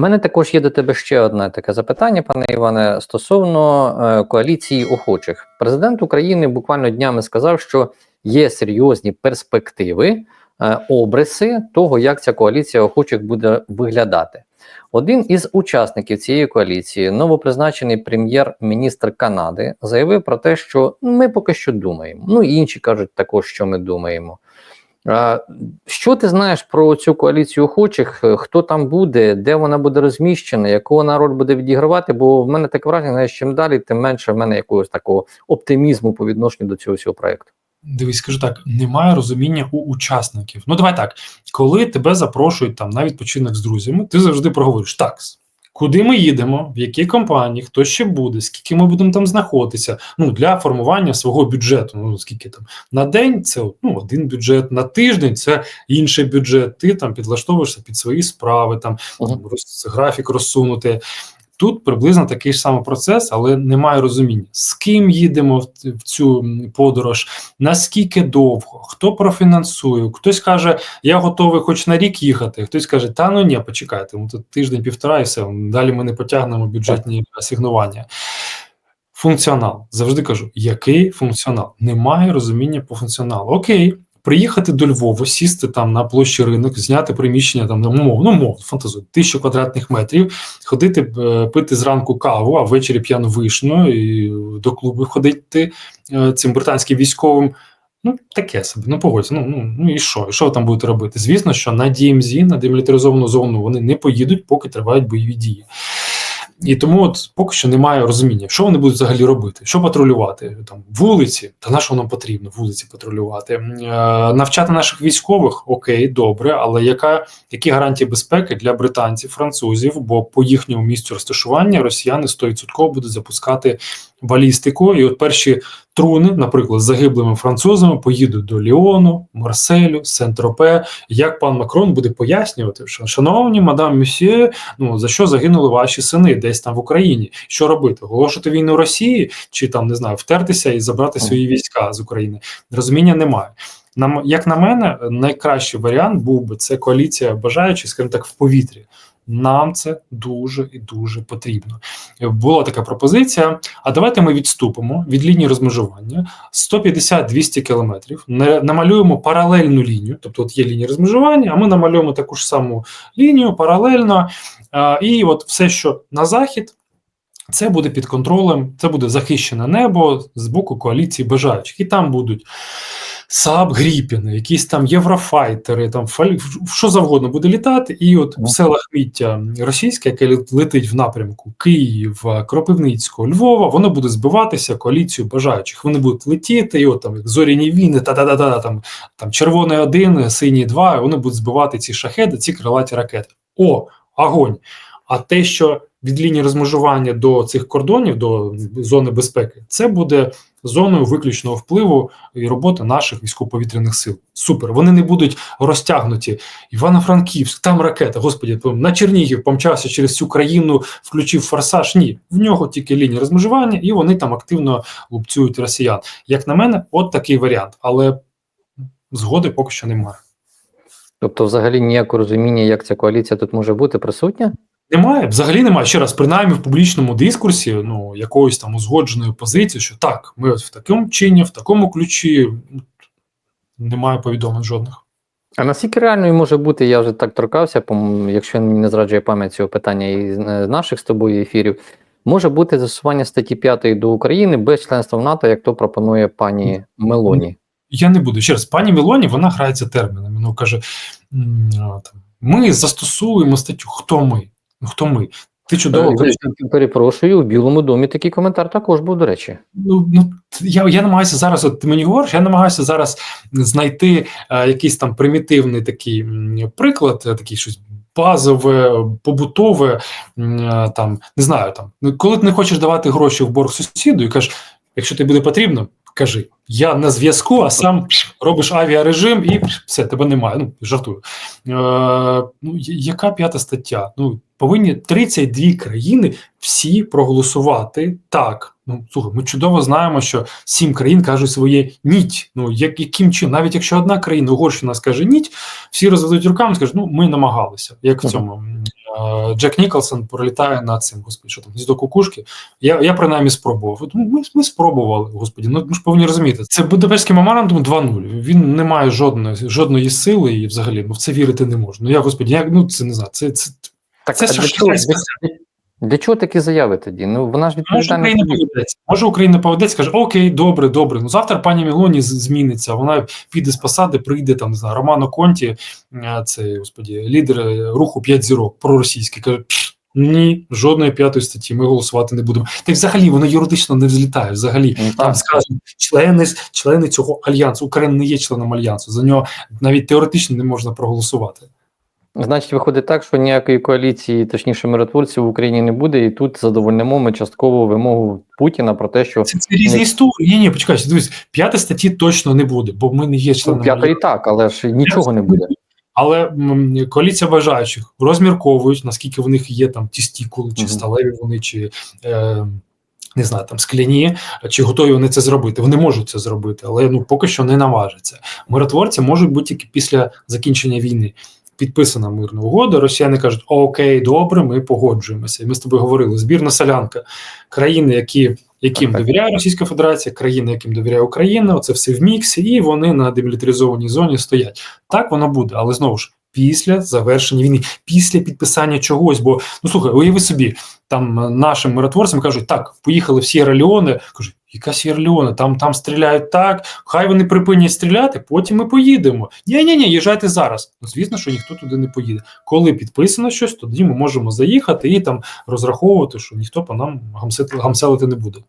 У мене також є до тебе ще одне таке запитання, пане Іване, стосовно е, коаліції охочих. Президент України буквально днями сказав, що є серйозні перспективи, е, обриси того, як ця коаліція охочих буде виглядати. Один із учасників цієї коаліції, новопризначений прем'єр-міністр Канади, заявив про те, що ми поки що думаємо. Ну і інші кажуть також, що ми думаємо. Що ти знаєш про цю коаліцію охочих? Хто там буде, де вона буде розміщена, яку вона роль буде відігравати? Бо в мене таке враження, знаєш, чим далі, тим менше в мене якогось такого оптимізму по відношенню до цього всього проекту. Дивись, скажу так: немає розуміння у учасників. Ну, давай так, коли тебе запрошують там на відпочинок з друзями, ти завжди проговориш так. Куди ми їдемо, в які компанії, хто ще буде, скільки ми будемо там знаходитися. Ну для формування свого бюджету. Ну скільки там на день це ну один бюджет, на тиждень це інший бюджет. Ти там підлаштовуєшся під свої справи, там, Мгм. там роз- графік розсунути. Тут приблизно такий ж самий процес, але немає розуміння, з ким їдемо в, цю подорож, наскільки довго, хто профінансує. Хтось каже, я готовий хоч на рік їхати. Хтось каже, та ну ні, почекайте, ну, тут тиждень-півтора і все. Далі ми не потягнемо бюджетні асигнування. Функціонал. Завжди кажу, який функціонал? Немає розуміння по функціоналу. Окей, приїхати до Львова, сісти там на площі ринок, зняти приміщення там ну, мов, ну мов, фантазую, тисячу квадратних метрів, ходити е, пити зранку каву, а ввечері п'яну вишню і до клубу ходити е, цим британським військовим. Ну, таке собі, ну погодься, ну, ну, ну і що? І що ви там будете робити? Звісно, що на DMZ, на демілітаризовану зону, вони не поїдуть, поки тривають бойові дії. І тому от поки що немає розуміння, що вони будуть взагалі робити, що патрулювати там вулиці, та на що нам потрібно вулиці патрулювати, е, навчати наших військових, окей, добре, але яка які гарантії безпеки для британців, французів? Бо по їхньому місцю розташування росіяни 100% будуть запускати балістику, і от перші труни, наприклад, з загиблими французами, поїдуть до Ліону, Марселю, Сент-Тропе. Як пан Макрон буде пояснювати, що шановні мадам Мюсьє, ну за що загинули ваші сини десь там в Україні? Що робити? Оголошувати війну Росії чи там не знаю, втертися і забрати свої війська з України? Розуміння немає. Нам, як на мене, найкращий варіант був би це коаліція бажаючих, скажімо так, в повітрі. Нам це дуже і дуже потрібно. Була така пропозиція. А давайте ми відступимо від лінії розмежування 150-200 кілометрів, намалюємо паралельну лінію, тобто от є лінія розмежування, а ми намалюємо таку ж саму лінію паралельно. І от все, що на захід, це буде під контролем, це буде захищене небо з боку коаліції бажаючих. І там будуть Saab Гріпіни, якісь там єврофайтери, там фаль... що завгодно буде літати, і от Ну. все лахміття російське, яке летить в напрямку Київ, Кропивницького, Львова, воно буде збиватися коаліцію бажаючих. Вони будуть летіти, і от там як зоряні війни, та-та-та-та, там, там червоний один, синій два, і вони будуть збивати ці шахеди, ці крилаті ракети. О, огонь! А те, що від лінії розмежування до цих кордонів, до зони безпеки, це буде зоною виключного впливу і роботи наших військово-повітряних сил. Супер. Вони не будуть розтягнуті. Івано-Франківськ, там ракета. Господі, на Чернігів помчався через всю країну, включив форсаж. Ні, в нього тільки лінія розмежування, і вони там активно лупцюють росіян. Як на мене, от такий варіант, але згоди поки що немає. Тобто, взагалі ніякого розуміння, як ця коаліція тут може бути присутня? Немає, взагалі немає. Ще раз, принаймні в публічному дискурсі, ну якоїсь там узгодженої позиції, що так, ми от в такому чині, в такому ключі немає повідомлень жодних. А наскільки реальною може бути, я вже так торкався, якщо не зраджує пам'ять цього питання із е, наших з тобою ефірів, може бути застосування статті 5 до України без членства в НАТО, як то пропонує пані Мелоні. Я не буду. Ще раз, пані Мілоні, вона грається термінами. Ну каже: там, ми застосовуємо статтю. Хто ми? Ну хто ми? Ти чудово Е, Перепрошую, у Білому домі такий коментар також був, до речі. Ну, ну я, я намагаюся зараз, от ти мені говориш, я намагаюся зараз знайти е, якийсь там примітивний такий м, приклад, е, такий щось базове, побутове, е, там не знаю, там ну, коли ти не хочеш давати гроші в борг сусіду і кажеш, якщо тобі буде потрібно, кажи, я на зв'язку, а сам робиш авіарежим і все, тебе немає. Ну, жартую. Е, ну, яка п'ята стаття? Ну, повинні 32 країни всі проголосувати так. Ну слухай, ми чудово знаємо, що сім країн кажуть своє ніть. Ну як яким чином, навіть якщо одна країна Угорщина скаже ніть, всі розведуть руками, і скажуть, ну ми намагалися. Як в цьому Джек Ніколсон пролітає над цим, господи, що там гніздо кукушки. Я, я принаймні спробував. Ми, ми спробували, господі. Ну ми ж повинні розуміти. Це Будапештський меморандум 2.0. Він не має жодної жодної сили, і взагалі ну в це вірити не можна. Ну я господі, я ну це не знаю. Це, це Так, Це а ж для, чого, китайська для, для чого такі заяви тоді? Ну вона ж Може відповідальна. Україна поведеться. Може Україна поведеться, каже, окей, добре, добре. Ну завтра пані Мілоні зміниться. Вона піде з посади, прийде там, не знаю, Романо Конті, е, це господі, лідер е, руху 5 зірок, проросійський. Каже, ні, жодної п'ятої статті, ми голосувати не будемо. Та й взагалі воно юридично не взлітає. Взагалі Ну, там скажуть члени, члени цього альянсу. Україна не є членом альянсу. За нього навіть теоретично не можна проголосувати. Значить, виходить так, що ніякої коаліції, точніше миротворців в Україні не буде, і тут задовольнимо ми частково вимогу Путіна про те, що Це, це різні Ні. історії. Ні, ні, почекай, дивись, п'яти статті точно не буде, бо ми не є ну, членом п'ятої так, але ж нічого не буде. Але коаліція бажаючих розмірковують, наскільки в них є там тістікули, чи Мгм. сталеві вони, чи е, не знаю, там скляні, чи готові вони це зробити. Вони можуть це зробити, але ну поки що не наважаться. Миротворці можуть бути тільки після закінчення війни. Підписана мирна угода. Росіяни кажуть: Окей, добре, ми погоджуємося. І ми з тобою говорили: збірна солянка країни, які. Яким Так, так. довіряє Російська Федерація, країни, яким довіряє Україна, оце все в міксі, і вони на демілітаризованій зоні стоять. Так воно буде, але знову ж після завершення війни, після підписання чогось. Бо ну слухай, уяви собі, там нашим миротворцям кажуть, так, поїхали в Сєра Леоне. Кажуть, яка Ярльона, Там там стріляють так, хай вони припинять стріляти, потім ми поїдемо. Ні, ні, ні, їжджайте зараз. Ну звісно, що ніхто туди не поїде. Коли підписано щось, тоді ми можемо заїхати і там розраховувати, що ніхто по нам гамселити не буде.